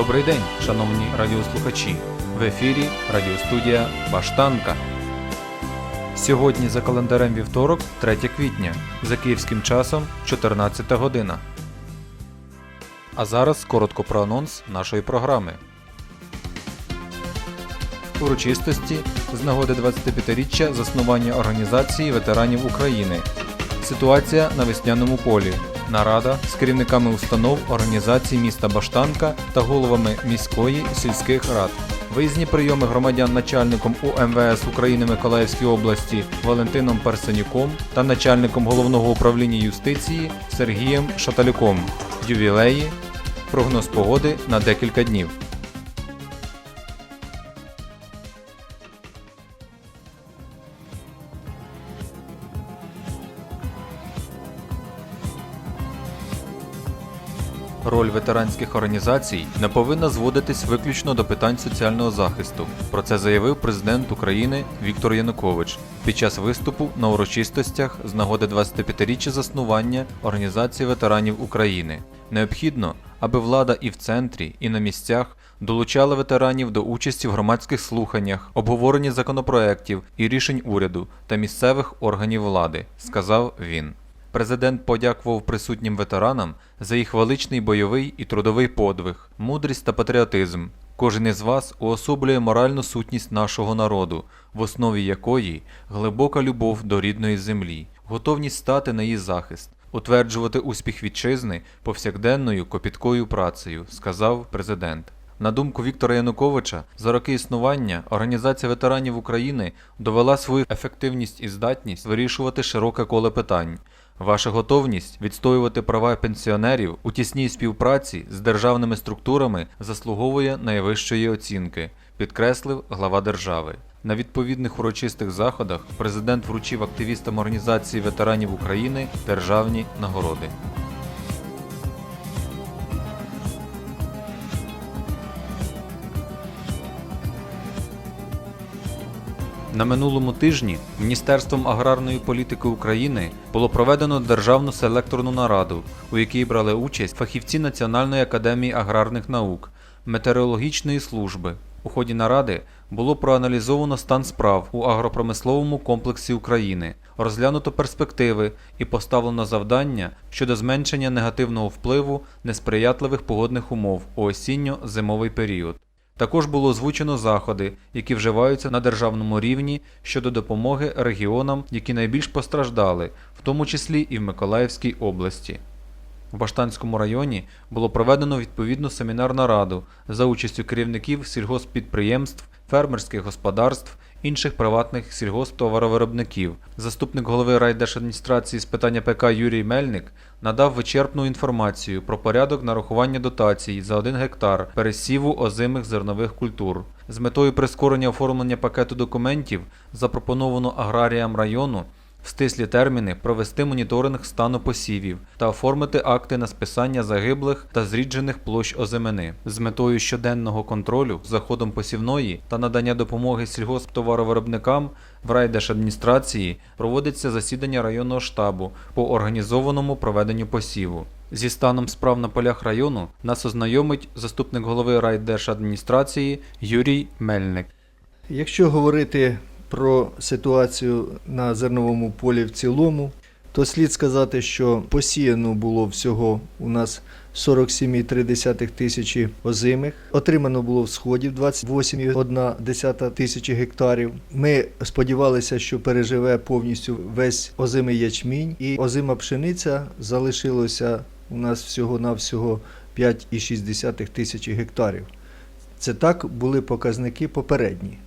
Добрий день, шановні радіослухачі. В ефірі радіостудія Баштанка. Сьогодні за календарем вівторок, 3 квітня, за київським часом 14 година. А зараз коротко про анонс нашої програми. Урочистості з нагоди 25-річчя заснування Організації ветеранів України. Ситуація на весняному полі. Нарада з керівниками установ організацій міста Баштанка та головами міської і сільських рад. Виїзні прийоми громадян начальником УМВС України Миколаївській області Валентином Персенюком та начальником головного управління юстиції Сергієм Шаталюком. Ювілеї. Прогноз погоди на декілька днів. Роль ветеранських організацій не повинна зводитись виключно до питань соціального захисту. Про це заявив президент України Віктор Янукович під час виступу на урочистостях з нагоди 25-річчя заснування Організації ветеранів України. Необхідно, аби влада і в центрі, і на місцях долучала ветеранів до участі в громадських слуханнях, обговоренні законопроєктів і рішень уряду та місцевих органів влади, сказав він. Президент подякував присутнім ветеранам за їх величний бойовий і трудовий подвиг, мудрість та патріотизм. Кожен із вас уособлює моральну сутність нашого народу, в основі якої глибока любов до рідної землі, готовність стати на її захист, утверджувати успіх вітчизни повсякденною копіткою працею, сказав президент. На думку Віктора Януковича, за роки існування Організація ветеранів України довела свою ефективність і здатність вирішувати широке коле питань. Ваша готовність відстоювати права пенсіонерів у тісній співпраці з державними структурами заслуговує найвищої оцінки, підкреслив глава держави. На відповідних урочистих заходах президент вручив активістам Організації ветеранів України державні нагороди. На минулому тижні Міністерством аграрної політики України було проведено державну селекторну нараду, у якій брали участь фахівці Національної академії аграрних наук, метеорологічної служби. У ході наради було проаналізовано стан справ у агропромисловому комплексі України, розглянуто перспективи і поставлено завдання щодо зменшення негативного впливу несприятливих погодних умов у осінньо-зимовий період. Також було озвучено заходи, які вживаються на державному рівні щодо допомоги регіонам, які найбільш постраждали, в тому числі і в Миколаївській області. В Баштанському районі було проведено відповідну семінарну раду за участю керівників сільгоспідприємств, фермерських господарств, інших приватних сільгосптоваровиробників. Заступник голови райдержадміністрації з питання ПК Юрій Мельник надав вичерпну інформацію про порядок нарахування дотацій за 1 гектар пересіву озимих зернових культур. З метою прискорення оформлення пакету документів запропоновано аграріям району в стислі терміни провести моніторинг стану посівів та оформити акти на списання загиблих та зріджених площ озимини з метою щоденного контролю за ходом посівної та надання допомоги сільгосптоваровиробникам в райдержадміністрації проводиться засідання районного штабу по організованому проведенню посіву. Зі станом справ на полях району нас ознайомить заступник голови райдержадміністрації Юрій Мельник. Якщо говорити про ситуацію на зерновому полі в цілому, то слід сказати, що посіяно було всього у нас 47,3 тисячі озимих. Отримано було всходів 28,1 тисячі гектарів. Ми сподівалися, що переживе повністю весь озимий ячмінь, і озима пшениця залишилося у нас всього-навсього 5,6 тисячі гектарів. Це так були показники попередні.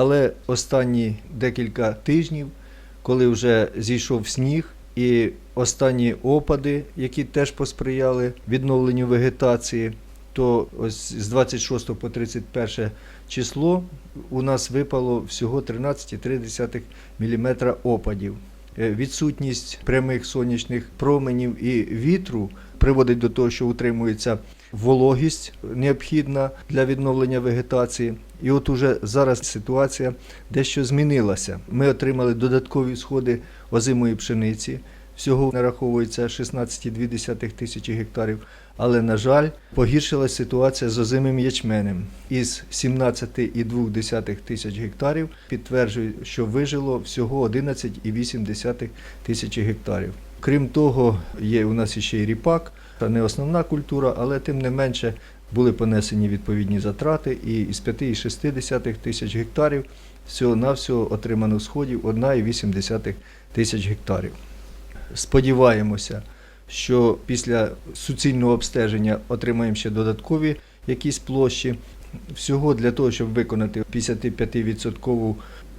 Але останні декілька тижнів, коли вже зійшов сніг, і останні опади, які теж посприяли відновленню вегетації, то ось з 26 по 31 число у нас випало всього 13,3 мм опадів. Е, Відсутність прямих сонячних променів і вітру приводить до того, що утримується вологість необхідна для відновлення вегетації. І от уже зараз ситуація дещо змінилася. Ми отримали додаткові сходи озимої пшениці. Всього нараховується 16,2 тисячі гектарів. Але, на жаль, погіршилася ситуація з озимим ячменем. Із 17,2 тисяч гектарів підтверджують, що вижило всього 11,8 тисячі гектарів. Крім того, є у нас ще й ріпак, не основна культура, але тим не менше були понесені відповідні затрати, і із 5,6 тисяч гектарів всього-навсього отримано сходів 1,8 тисяч гектарів. Сподіваємося, що після суцільного обстеження отримаємо ще додаткові якісь площі. Всього для того, щоб виконати 55%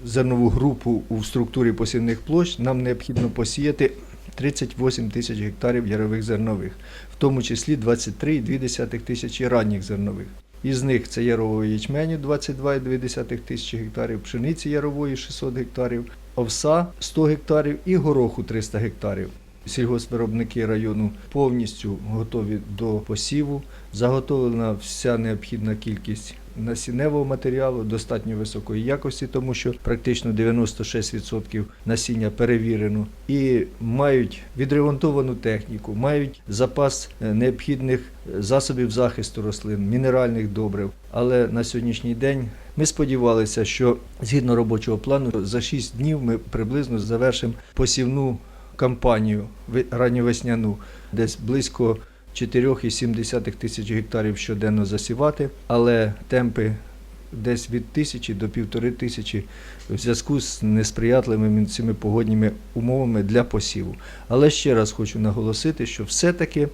зернову групу у структурі посівних площ, нам необхідно посіяти 38 тисяч гектарів ярових зернових, в тому числі 23,2 тисячі ранніх зернових. Із них це ярової ячменю 22,2 тисячі гектарів, пшениці ярової 600 гектарів, овса 100 гектарів і гороху 300 гектарів. Сільгоспвиробники району повністю готові до посіву. Заготовлена вся необхідна кількість насінневого матеріалу достатньо високої якості, тому що практично 96% насіння перевірено і мають відремонтовану техніку, мають запас е, необхідних е, засобів захисту рослин, мінеральних добрив. Але на сьогоднішній день ми сподівалися, що згідно робочого плану за 6 днів ми приблизно завершимо посівну кампанію ранньовесняну, десь близько 4,7 тисяч гектарів щоденно засівати, але темпи десь від тисячі до півтори тисячі в зв'язку з несприятливими цими погодніми умовами для посіву. Але ще раз хочу наголосити, що все-таки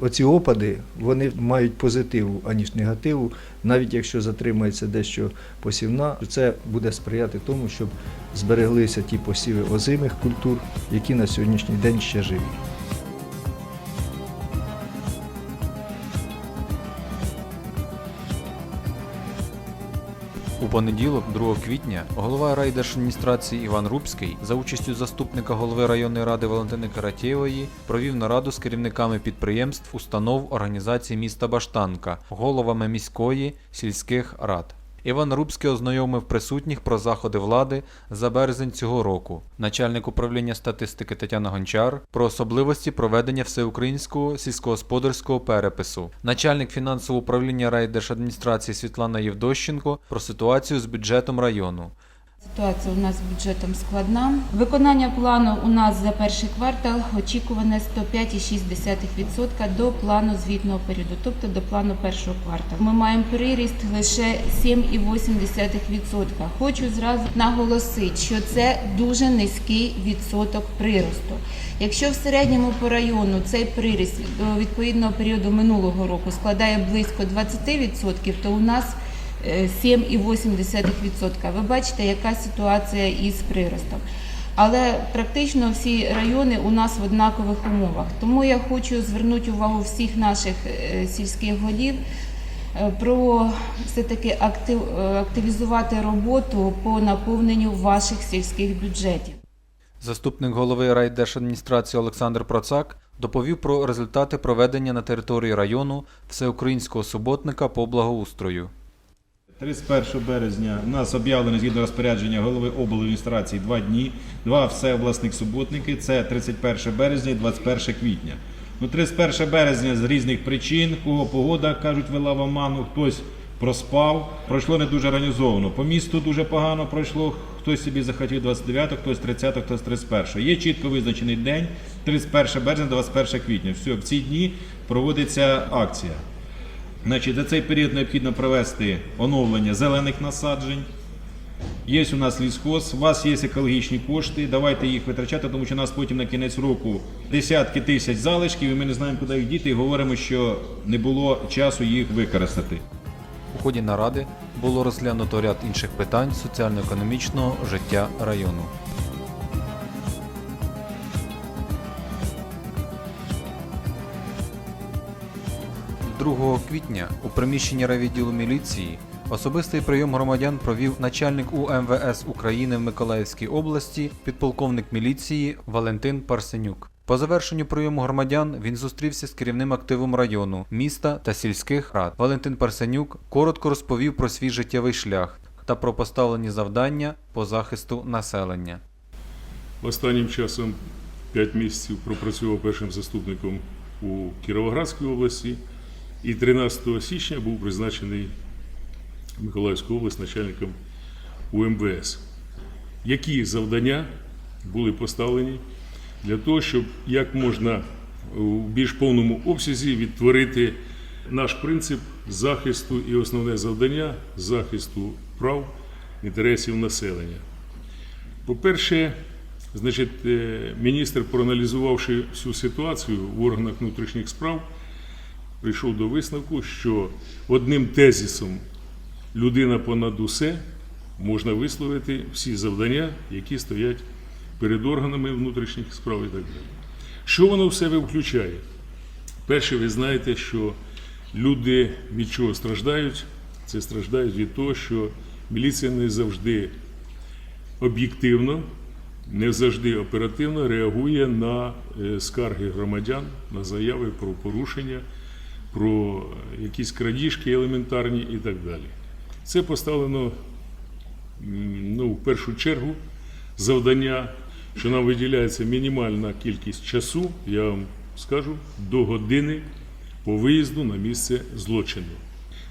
оці опади вони мають позитиву, аніж негативу, навіть якщо затримається дещо посівна, це буде сприяти тому, щоб збереглися ті посіви озимих культур, які на сьогоднішній день ще живі. Понеділок, 2 квітня, голова райдержадміністрації Іван Рубський за участю заступника голови районної ради Валентини Каратєвої провів нараду з керівниками підприємств, установ, організацій міста Баштанка, головами міської, сільських рад. Іван Рубський ознайомив присутніх про заходи влади за березень цього року. Начальник управління статистики Тетяна Гончар про особливості проведення всеукраїнського сільськогосподарського перепису. Начальник фінансового управління райдержадміністрації Світлана Євдощенко про ситуацію з бюджетом району. Ситуація у нас з бюджетом складна. Виконання плану у нас за перший квартал очікуване 105,6% до плану звітного періоду, тобто до плану першого кварталу. Ми маємо приріст лише 7,8%. Хочу зразу наголосити, що це дуже низький відсоток приросту. Якщо в середньому по району цей приріст до відповідного періоду минулого року складає близько 20%, то у нас е, 7,8%. Ви бачите, яка ситуація із приростом. Але практично всі райони у нас в однакових умовах. Тому я хочу звернути увагу всіх наших е, сільських голів е, про все-таки е, активізувати роботу по наповненню ваших сільських бюджетів. Заступник голови райдержадміністрації Олександр Процак доповів про результати проведення на території району всеукраїнського суботника по благоустрою. 31 березня у нас об'явлено згідно розпорядження голови обладміністрації два дні, два всеобласних суботники. Це 31 березня і 21 квітня. Ну, 31 березня з різних причин, кого погода кажуть, вела в оману, хтось проспав. Пройшло не дуже організовано. По місту дуже погано пройшло. Хтось собі захотів 29, хтось 30, хтось 31. Є чітко визначений день 31 березня, 21 квітня. Все, в ці дні проводиться акція. Значить, за цей період необхідно провести оновлення зелених насаджень. Є у нас лісхоз, у вас є екологічні кошти, давайте їх витрачати, тому що у нас потім на кінець року десятки тисяч залишків, і ми не знаємо, куди їх діти, і говоримо, що не було часу їх використати. У ході наради було розглянуто ряд інших питань соціально-економічного життя району. 2 квітня у приміщенні райвідділу міліції особистий прийом громадян провів начальник УМВС України в Миколаївській області, підполковник міліції Валентин Парсенюк. По завершенню прийому громадян він зустрівся з керівним активом району, міста та сільських рад. Валентин Парсенюк коротко розповів про свій життєвий шлях та про поставлені завдання по захисту населення. Останнім часом 5 місяців пропрацював першим заступником у Кіровоградській області і 13 січня був призначений Миколаївську область начальником УМВС. Які завдання були поставлені для того, щоб як можна у більш повному обсязі відтворити наш принцип захисту і основне завдання захисту прав інтересів населення. По-перше, значить, е, міністр, проаналізувавши всю ситуацію в органах внутрішніх справ, прийшов до висновку, що одним тезисом людина понад усе можна висловити всі завдання, які стоять перед органами внутрішніх справ і так далі. Що воно в себе включає? Перше, ви знаєте, що люди від чого страждають? Це страждають від того, що міліція не завжди об'єктивно, не завжди оперативно реагує на е, скарги громадян, на заяви про порушення, про якісь крадіжки елементарні і так далі. Це поставлено ну, в першу чергу завдання, що нам виділяється мінімальна кількість часу, я вам скажу, до години по виїзду на місце злочину.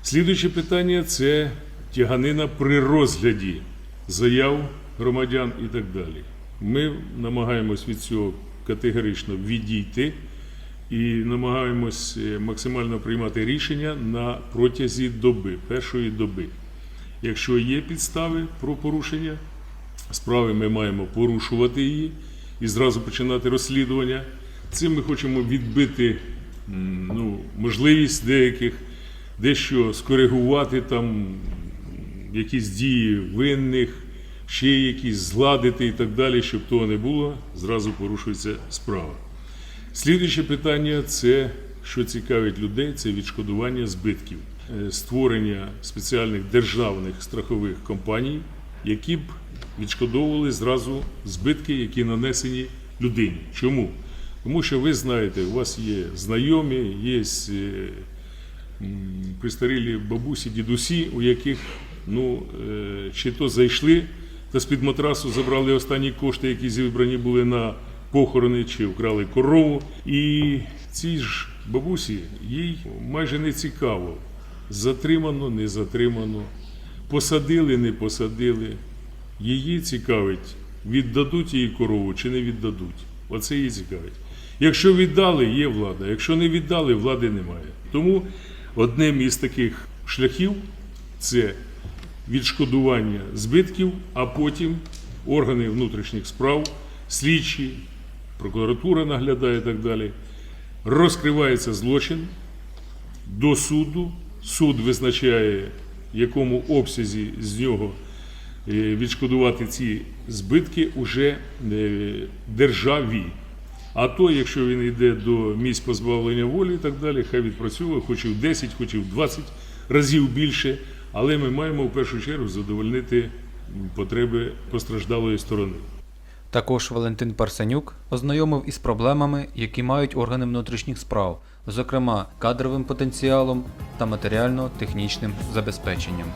Слідуюче питання це тяганина при розгляді заяв громадян і так далі. Ми намагаємось від цього категорично відійти і намагаємось е, максимально приймати рішення на протязі доби, першої доби. Якщо є підстави про порушення справи, ми маємо порушувати її і зразу починати розслідування. Цим ми хочемо відбити ну, можливість деяких дещо скоригувати там якісь дії винних, ще якісь згладити і так далі, щоб того не було, зразу порушується справа. Слідуюче питання це, що цікавить людей, це відшкодування збитків, Е, створення спеціальних державних страхових компаній, які б відшкодовували зразу збитки, які нанесені людині. Чому? Тому що ви знаєте, у вас є знайомі, є е, пристарілі бабусі, дідусі, у яких ну, е, чи то зайшли та з-під матрасу забрали останні кошти, які зібрані були на похорони, чи вкрали корову. І цій ж бабусі їй майже не цікаво, затримано, не затримано, посадили, не посадили. Її цікавить, віддадуть їй корову чи не віддадуть. Оце її цікавить. Якщо віддали, є влада. Якщо не віддали, влади немає. Тому одним із таких шляхів це відшкодування збитків, а потім органи внутрішніх справ, слідчі, прокуратура наглядає і так далі. Розкривається злочин до суду. Суд визначає, в якому обсязі з нього е, відшкодувати ці збитки уже е, державі. А то, якщо він йде до місць позбавлення волі і так далі, хай відпрацьовує, хоч і в 10, хоч і в 20 разів більше. Але ми маємо в першу чергу задовольнити потреби постраждалої сторони. Також Валентин Парсенюк ознайомив із проблемами, які мають органи внутрішніх справ, зокрема кадровим потенціалом та матеріально-технічним забезпеченням. –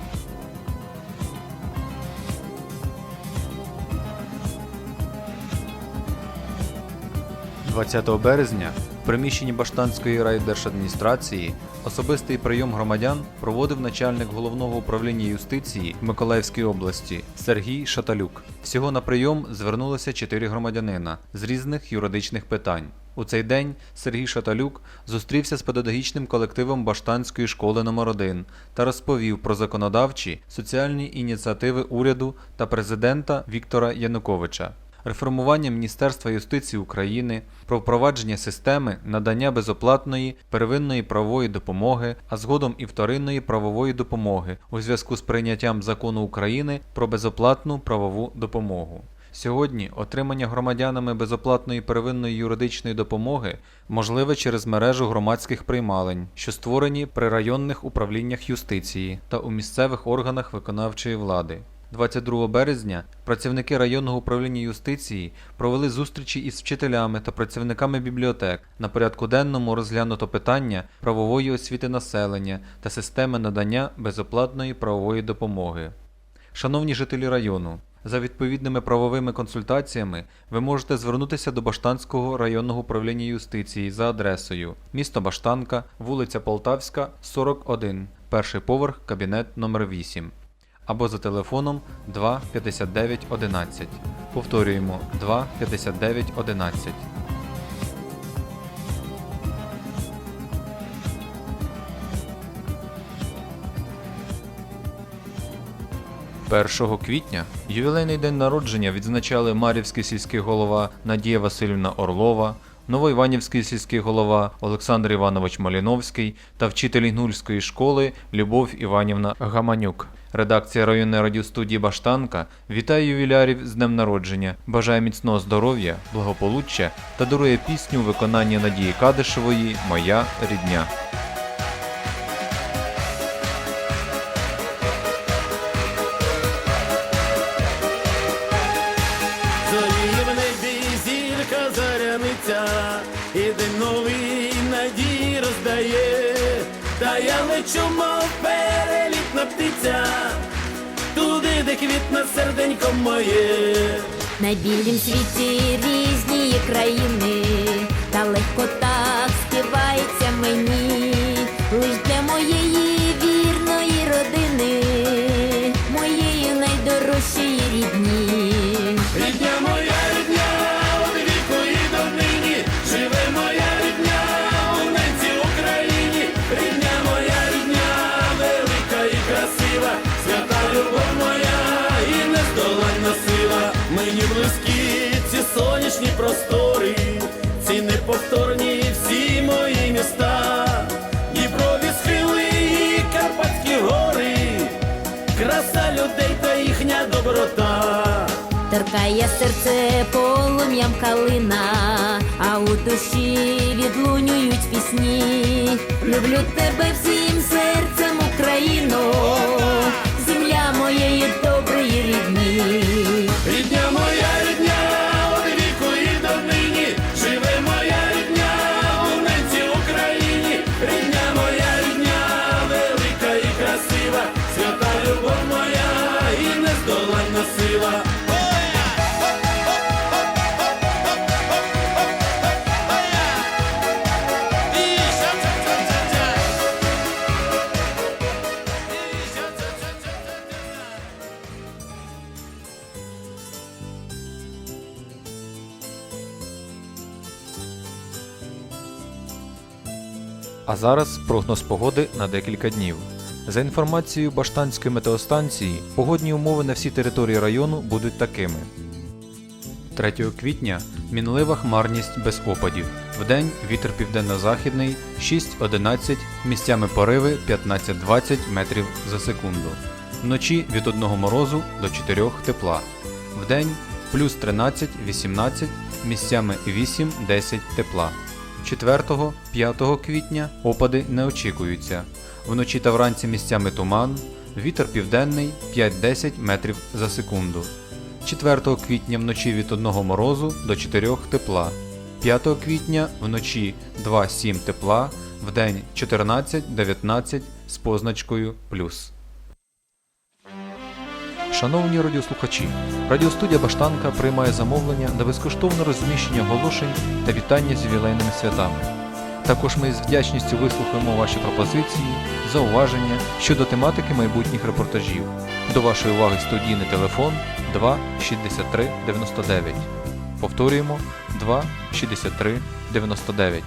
20 березня приміщенні Баштанської райдержадміністрації особистий прийом громадян проводив начальник головного управління юстиції в Миколаївській області Сергій Шаталюк. Всього на прийом звернулося чотири громадянина з різних юридичних питань. У цей день Сергій Шаталюк зустрівся з педагогічним колективом Баштанської школи номер 1 та розповів про законодавчі соціальні ініціативи уряду та президента Віктора Януковича. Реформування Міністерства юстиції України, про впровадження системи надання безоплатної первинної правової допомоги, а згодом і вторинної правової допомоги у зв'язку з прийняттям закону України про безоплатну правову допомогу. Сьогодні отримання громадянами безоплатної первинної юридичної допомоги можливе через мережу громадських приймалень, що створені при районних управліннях юстиції та у місцевих органах виконавчої влади. 22 березня працівники районного управління юстиції провели зустрічі із вчителями та працівниками бібліотек. На порядку денному розглянуто питання правової освіти населення та системи надання безоплатної правової допомоги. Шановні жителі району, за відповідними правовими консультаціями ви можете звернутися до Баштанського районного управління юстиції за адресою місто Баштанка, вулиця Полтавська, 41, перший поверх, кабінет номер 8 або за телефоном 2 59 11. Повторюємо 2 59 11. 1 квітня ювілейний день народження відзначали Мар'ївський сільський голова Надія Васильівна Орлова, Новоіванівський сільський голова Олександр Іванович Маліновський та вчитель Інгульської школи Любов Іванівна Гаманюк. Редакція районної радіостудії Баштанка вітає ювілярів з днем народження, бажає міцного здоров'я, благополуччя та дарує пісню у виконанні Надії Кадишевої Моя рідня. Зоріє в заряниця, і новий надії роздає, та я лечу, мов перелітна птиця, туди, де квітне серденько моє. На білім світі різні країни, та легко так співається мені, лиш для моєї вірної родини, моєї найдорожчої сила. Мені близькі ці сонячні простори, ці неповторні всі мої міста, Дніпрові схили і Карпатські гори, краса людей та їхня доброта. Торкає серце полум'ям калина, а у душі відлунюють пісні. Люблю тебе всім зараз прогноз погоди на декілька днів. За інформацією Баштанської метеостанції, погодні умови на всій території району будуть такими. 3 квітня мінлива хмарність без опадів. Вдень вітер південно-західний 6-11, місцями пориви 15-20 метрів за секунду. Вночі від 1 морозу до 4 тепла. Вдень плюс 13-18, місцями 8-10 тепла. 4-5 квітня опади не очікуються. Вночі та вранці місцями туман, вітер південний 5-10 метрів за секунду. 4 квітня вночі від 1 морозу до 4 тепла. 5 квітня вночі 2-7 тепла, вдень 14-19 з позначкою плюс. Шановні радіослухачі, радіостудія Баштанка приймає замовлення на безкоштовне розміщення оголошень та вітання з ювілейними святами. Також ми з вдячністю вислухаємо ваші пропозиції, зауваження щодо тематики майбутніх репортажів. До вашої уваги студійний телефон 2 63 99. Повторюємо 2 63 99.